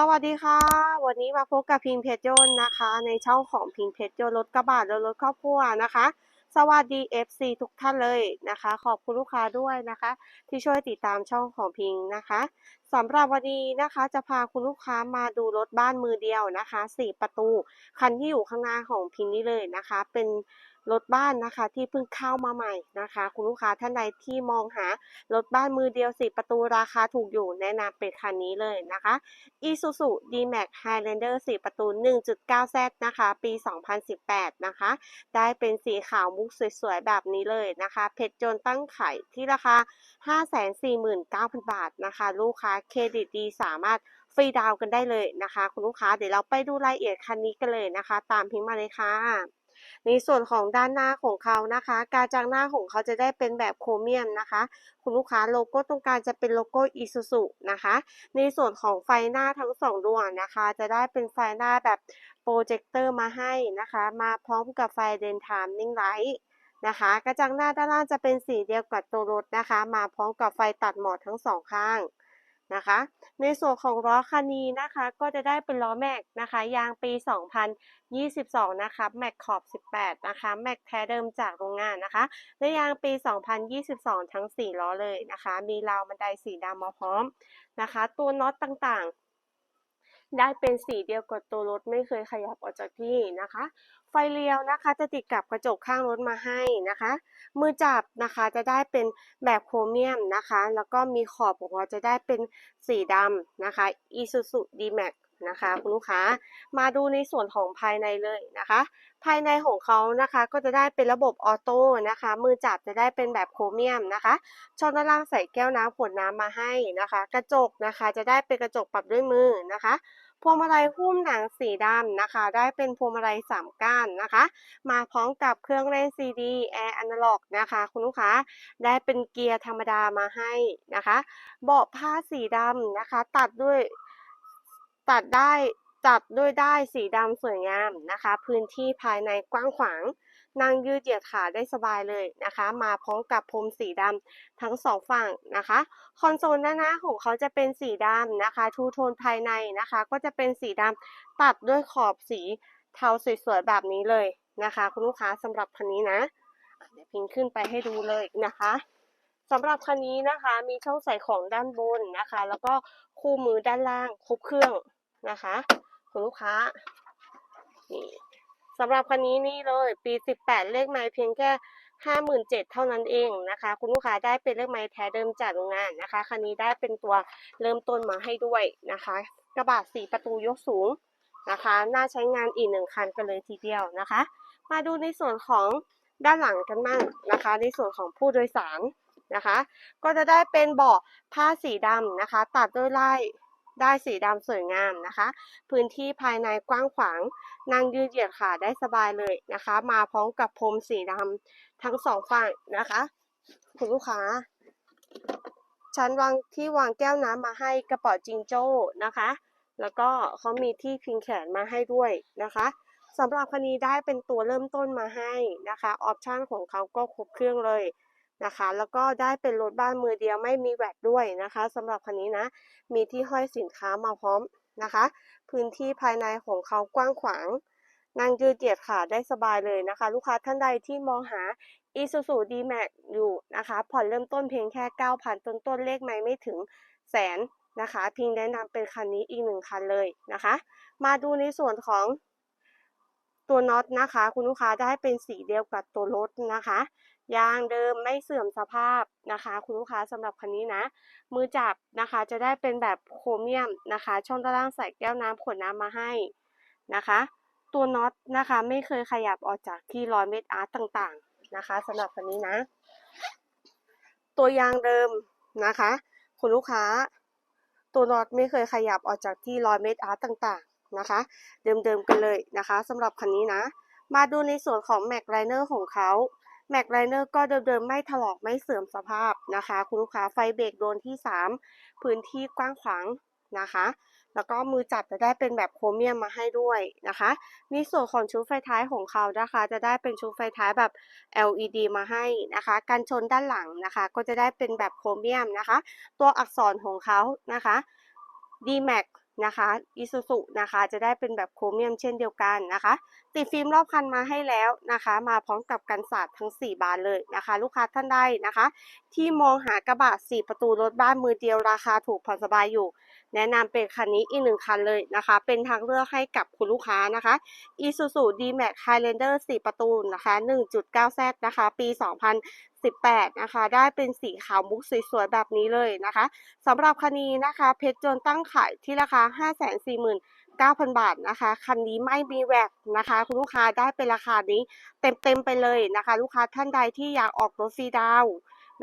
สวัสดีค่ะ วันนี้มาพบกับพิงเพชรยนนะคะ ในช่องของพิงเพชรยนรถกระบะและรถครอบครัวนะคะ สวัสดี FC ทุกท่านเลยนะคะ ขอบคุณลูกค้าด้วยนะคะ ที่ช่วยติดตามช่องของพิงนะคะสำหรับวันนี้นะคะจะพาคุณลูกค้ามาดูรถบ้านมือเดียวนะคะสี่ประตู คันที่อยู่ข้างหน้าของพิงนี้เลยนะคะ เป็น รถบ้านนะคะที่เพิ่งเข้ามาใหม่นะคะ คุณลูกค้าท่านใดที่มองหารถบ้านมือเดียวสี่ประตูราคาถูกอยู่แนะนำเป็นคันนี้เลยนะคะ Isuzu D-Max Highlander 4 ประตู 1.9Z นะคะ ปี 2018 นะคะ ได้เป็นสีขาวมุกสวยๆ แบบนี้เลยนะคะ เพชรจนตั้งไข่ที่ราคา 549,000 บาทนะคะ ลูกค้าเครดิตดีสามารถฟรีดาวกันได้เลยนะคะ คุณลูกค้าเดี๋ยวเราไปดูรายละเอียดคันนี้กันเลยนะคะ ตามพิมพ์มาเลยค่ะ ในส่วนของด้านหน้าของเขานะคะ การจางหน้าของเขาจะได้เป็นแบบโครเมียมนะคะ คุณลูกค้าโลโก้ตรงกลางจะเป็นโลโก้ Isuzu นะคะ ในส่วนของไฟหน้าทั้งสองดวงนะคะ จะได้เป็นไฟหน้าแบบโปรเจคเตอร์มาให้นะคะ มาพร้อมกับไฟเดนไทม์นิ่งไลท์นะคะกระจังหน้าด้านล่างจะเป็นสีเดียวกับตัวรถนะคะ มาพร้อมกับไฟตัดหมอดทั้งสองข้าง นะคะ ในส่วนของล้อคันนี้นะคะ ก็จะได้เป็นล้อแม็กนะคะ ยางปี 2022 นะคะแม็กขอบ 18 นะคะแม็กแท้เดิมจากโรงงานนะคะและยางปี 2022 ทั้ง 4 ล้อเลยนะคะ มีราวบันไดสีดำมาพร้อมนะคะ ตัวน็อตต่างๆ ได้เป็นสีเดียวกับตัวรถไม่เคยขยับออกจากที่นะคะ ไฟเลี้ยวนะคะจะติดกับกระจกข้างรถมาให้นะคะ มือจับนะคะจะได้เป็นแบบโครเมียมนะคะ แล้วก็มีขอบของเราจะได้เป็นสีดำนะคะ Isuzu D-Max นะคะคุณลูกค้ามาดูในส่วนของภายในเลยนะคะ ภายในของเขานะคะก็จะได้เป็นระบบออโต้นะคะ มือจับจะได้เป็นแบบโครเมียมนะคะช่องด้านล่างใส่แก้วน้ำขวดน้ำมาให้นะคะ กระจกนะคะจะได้เป็นกระจกปรับด้วยมือนะคะพวงมาลัยหุ้มหนังสีดำนะคะ ได้เป็นพวงมาลัยสามก้านนะคะ มาพร้อมกับเครื่องเล่นซีดีแอร์อนาล็อกนะคะ คุณลูกค้าได้เป็นเกียร์ธรรมดามาให้นะคะ เบาะผ้าสีดำนะคะ ตัดด้วย ตัดได้จัดด้วยได้สีดำสวยงามนะคะ พื้นที่ภายในกว้างขวางนั่งยืดเหยียดขาได้สบายเลยนะคะ มาพร้อมกับพรมสีดำทั้งสองฝั่งนะคะ คอนโซลด้านหน้าของเขาจะเป็นสีดำนะคะ ทูโทนภายในนะคะ ก็จะเป็นสีดำตัดด้วยขอบสีเทาสวยๆแบบนี้เลยนะคะ คุณลูกค้าสำหรับคันนี้นะอะเดี๋ยวพิงขึ้นไปให้ดูเลยนะคะสำหรับคันนี้นะคะ มีช่องใส่ของด้านบนนะคะ แล้วก็คู่มือด้านล่างครบเครื่อง นะคะคุณลูกค้านี่สำหรับคันนี้นี่เลยปี 18 เลขไม้เพียงแค่ 57,000 เท่านั้นเองนะคะ คุณลูกค้าได้เป็นเลขไม้แท้เดิมจากโรงงานนะคะ คันนี้ได้เป็นตัวเริ่มต้นมาให้ด้วยนะคะ กระบะสีประตูยกสูงนะคะ น่าใช้งานอีกหนึ่งคันกันเลยทีเดียวนะคะ มาดูในส่วนของด้านหลังกันบ้างนะคะ ในส่วนของผู้โดยสารนะคะ ก็จะได้เป็นเบาะผ้าสีดำนะคะ ตัดด้วยลาย ได้สีดำสวยงามนะคะ พื้นที่ภายในกว้างขวาง นั่งยืดเหยียดขาได้สบายเลยนะคะ มาพร้อมกับพรมสีดำทั้งสองฝั่งนะคะ คุณลูกค้า ชั้นวางที่วางแก้วน้ำมาให้กระเป๋าจิงโจ้นะคะ แล้วก็เขามีที่พิงแขนมาให้ด้วยนะคะสำหรับคันนี้ได้เป็นตัวเริ่มต้นมาให้นะคะ ออปชันของเขาก็ครบเครื่องเลย นะคะ แล้วก็ได้เป็นรถบ้านมือเดียวไม่มีแวดด้วยนะคะสำหรับคันนี้นะ มีที่ห้อยสินค้ามาพร้อมนะคะ พื้นที่ภายในของเขากว้างขวางนั่งยืดเหยียดขาได้สบายเลยนะคะ ลูกค้าท่านใดที่มองหา Isuzu D-Max อยู่นะคะ ผ่อนเริ่มต้นเพียงแค่ 9,000 ต้นต้นเลขไม่ไม่ถึงแสนนะคะ พิงแนะนำเป็นคันนี้อีกหนึ่งคันเลยนะคะ มาดูในส่วนของ ตัวน็อตนะคะ คุณลูกค้าได้เป็นสีเดียวกับตัวรถนะคะ ยางเดิมไม่เสื่อมสภาพนะคะ คุณลูกค้าสำหรับคันนี้นะ มือจับนะคะจะได้เป็นแบบโครเมียมนะคะ ช่องด้านล่างใส่แก้วน้ำขวดน้ำมาให้นะคะ ตัวน็อตนะคะไม่เคยขยับออกจากที่ร้อยเมตรอาร์ตต่างๆนะคะสำหรับคันนี้นะ ตัวยางเดิมนะคะ คุณลูกค้า ตัวน็อตไม่เคยขยับออกจากที่ร้อยเมตรอาร์ตต่างๆ นะคะ เดิมๆกันเลยนะคะสำหรับคันนี้นะ มาดูในส่วนของแม็กไลเนอร์ของเขาแม็กไลเนอร์ก็เดิมๆไม่ถลอกไม่เสื่อมสภาพนะคะ คุณลูกค้าไฟเบรกโดนที่ 3 พื้นที่กว้างขวางนะคะ แล้วก็มือจับจะได้เป็นแบบโครเมียมมาให้ด้วยนะคะในส่วนของชุดไฟท้ายของเขานะคะ จะได้เป็นชุดไฟท้ายแบบ LED มาให้นะคะกันชนด้านหลังนะคะ ก็จะได้เป็นแบบโครเมียมนะคะ ตัวอักษรของเขานะคะ D-Max นะคะอิซูซุนะคะจะได้เป็นแบบโครเมียมเช่นเดียวกันนะคะ ติดฟิล์มรอบคันมาให้แล้วนะคะ มาพร้อมกับกันสาดทั้ง 4 บานเลยนะคะ ลูกค้าท่านใดนะคะ ที่มองหากระบะ 4 ประตูรถบ้านมือเดียวราคาถูกผ่อนสบายอยู่ แนะนำเป็นคันนี้อีกหนึ่งคันเลยนะคะ เป็นทางเลือกให้กับคุณลูกค้านะคะ Isuzu D-Max Highlander 4 ประตูนะคะ 1.9Z นะคะ ปี 2018 นะคะ ได้เป็นสีขาวมุกสวยๆ แบบนี้เลยนะคะสำหรับคันนี้นะคะ เพชรจนตั้งขายที่ราคา 549,000 บาทนะคะ คันนี้ไม่มีแวกนะคะ คุณลูกค้าได้เป็นราคานี้เต็มๆไปเลยนะคะ ลูกค้าท่านใดที่อยากออกรถฟรีดาว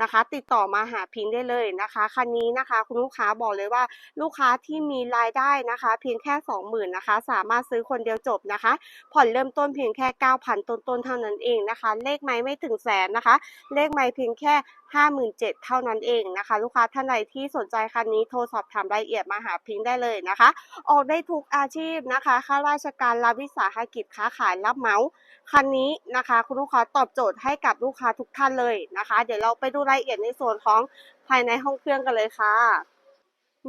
นะคะ ติดต่อมาหาพิงได้เลยนะคะคันนี้นะคะคุณลูกค้าบอกเลยว่าลูกค้าที่มีรายได้นะคะ เพียงแค่ 20,000นะคะ สามารถซื้อคนเดียวจบนะคะ ผ่อนเริ่มต้นเพียงแค่ 9,000 ต้นๆเท่านั้นเองนะคะ เลขไม้ไม่ถึงแสนนะคะ เลขไม้เพียงแค่ 57,000เท่านั้นเองนะคะ ลูกค้าท่านใดที่สนใจคันนี้โทรสอบถามรายละเอียดมาหาพิงค์ได้เลยนะคะ ออกได้ทุกอาชีพนะคะข้าราชการรับวิสาหกิจค้าขายรับเหมาคันนี้นะคะ คุณลูกค้าตอบโจทย์ให้กับลูกค้าทุกท่านเลยนะคะ เดี๋ยวเราไปดูรายละเอียดในส่วนของภายในห้องเครื่องกันเลยค่ะ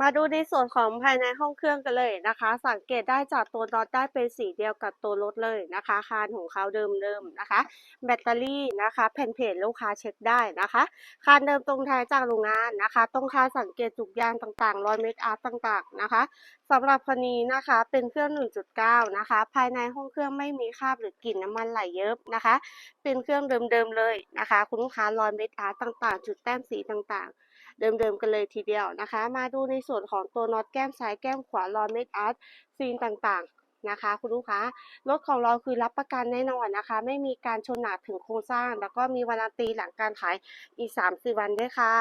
มาดูในส่วนของภายในห้องเครื่องกันเลยนะคะ สังเกตได้จากตัวน็อตได้เป็นสีเดียวกับตัวรถเลยนะคะ คานของเขาเดิมๆนะคะ แบตเตอรี่นะคะ แผ่นเพจลูกค้าเช็คได้นะคะ คานเดิมตรงท้ายจากโรงงานนะคะ ตรงคานสังเกตจุกยางต่างๆรอยเมตรอาร์ตต่างๆนะคะสำหรับคันนี้นะคะเป็นเครื่อง 1.9 นะคะ ภายในห้องเครื่องไม่มีคราบหรือกลิ่นน้ำมันไหลเยิบนะคะ เป็นเครื่องเดิมๆเลยนะคะ คุณลูกค้ารอยเม็ดอาร์ตต่างๆ จุดแต้มสีต่างๆ เดิมๆกันเลยทีเดียวนะคะ มาดูในส่วนของตัวน็อตแก้มซ้ายแก้มขวารอยเม็ดอาร์ตซีนต่างๆ นะคะ คุณลูกค้ารถของเราคือรับประกันแน่นอนนะคะ ไม่มีการชนหนักถึงโครงสร้าง แล้วก็มีวารันตีหลังการขายอีก3-4วันด้วยค่ะ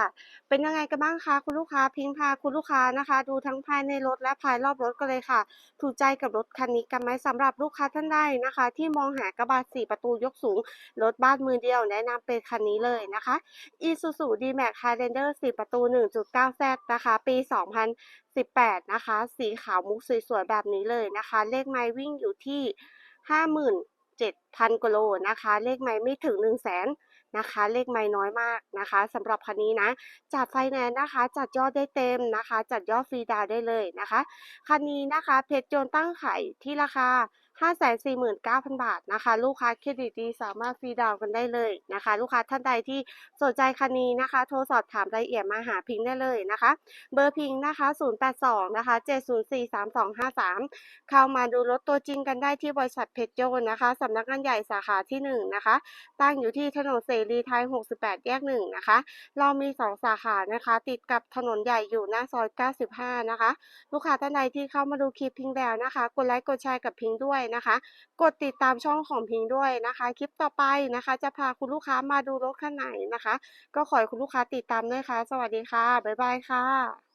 เป็นยังไงกันบ้างคะคุณลูกค้าพิงพาคุณลูกค้านะคะ ดูทั้งภายในรถและภายรอบรถกันเลยค่ะ ถูกใจกับรถคันนี้กันไหมสำหรับลูกค้าท่านใดนะคะ ที่มองหากระบะ4ประตูยกสูงรถบ้านมือเดียวแนะนำเป็นคันนี้เลยนะคะ Isuzu D-Max Highlander 4 ประตู 1.9Z นะคะ ปี 2018 นะคะ สีขาวมุกสวยๆแบบนี้เลยนะคะ เลขไม้วิ่งอยู่ที่57,000กว่าโลนะคะ เลขไม้ไม่ถึง100,000นนะคะ เลขไม้น้อยมากนะคะสำหรับคันนี้นะ จัดไฟแนนซ์นะคะ จัดยอดได้เต็มนะคะ จัดยอดฟรีดาวได้เลยนะคะ คันนี้นะคะ เพชรโจนตั้งขายที่ราคา 549,000 บาทนะคะ ลูกค้าเครดิตดีสามารถฟรีดาวกันได้เลยนะคะ ลูกค้าท่านใดที่สนใจคันนี้นะคะ โทรสอบถามรายละเอียดมาหาพิงค์ได้เลยนะคะ เบอร์พิงค์นะคะ 082 นะคะ 704 3253 เข้ามาดูรถตัวจริงกันได้ที่บริษัทเพชรโจนนะคะสำนักงานใหญ่สาขาที่ 1 นะคะ ตั้งอยู่ที่ถนนเสรีไทย 68 แยก 1 นะคะ เรามี 2 สาขานะคะ ติดกับถนนใหญ่อยู่หน้าซอย 95 นะคะ ลูกค้าท่านใดที่เข้ามาดูคลิปพิงค์แล้วนะคะ กดไลค์กดแชร์กับพิงค์ด้วยนะคะ กดติดตามช่องของพิงค์ด้วยนะคะ คลิปต่อไปนะคะ จะพาคุณลูกค้ามาดูรถคันไหนนะคะ ก็ขอให้คุณลูกค้าติดตามด้วยค่ะ สวัสดีค่ะ บ๊ายบายค่ะ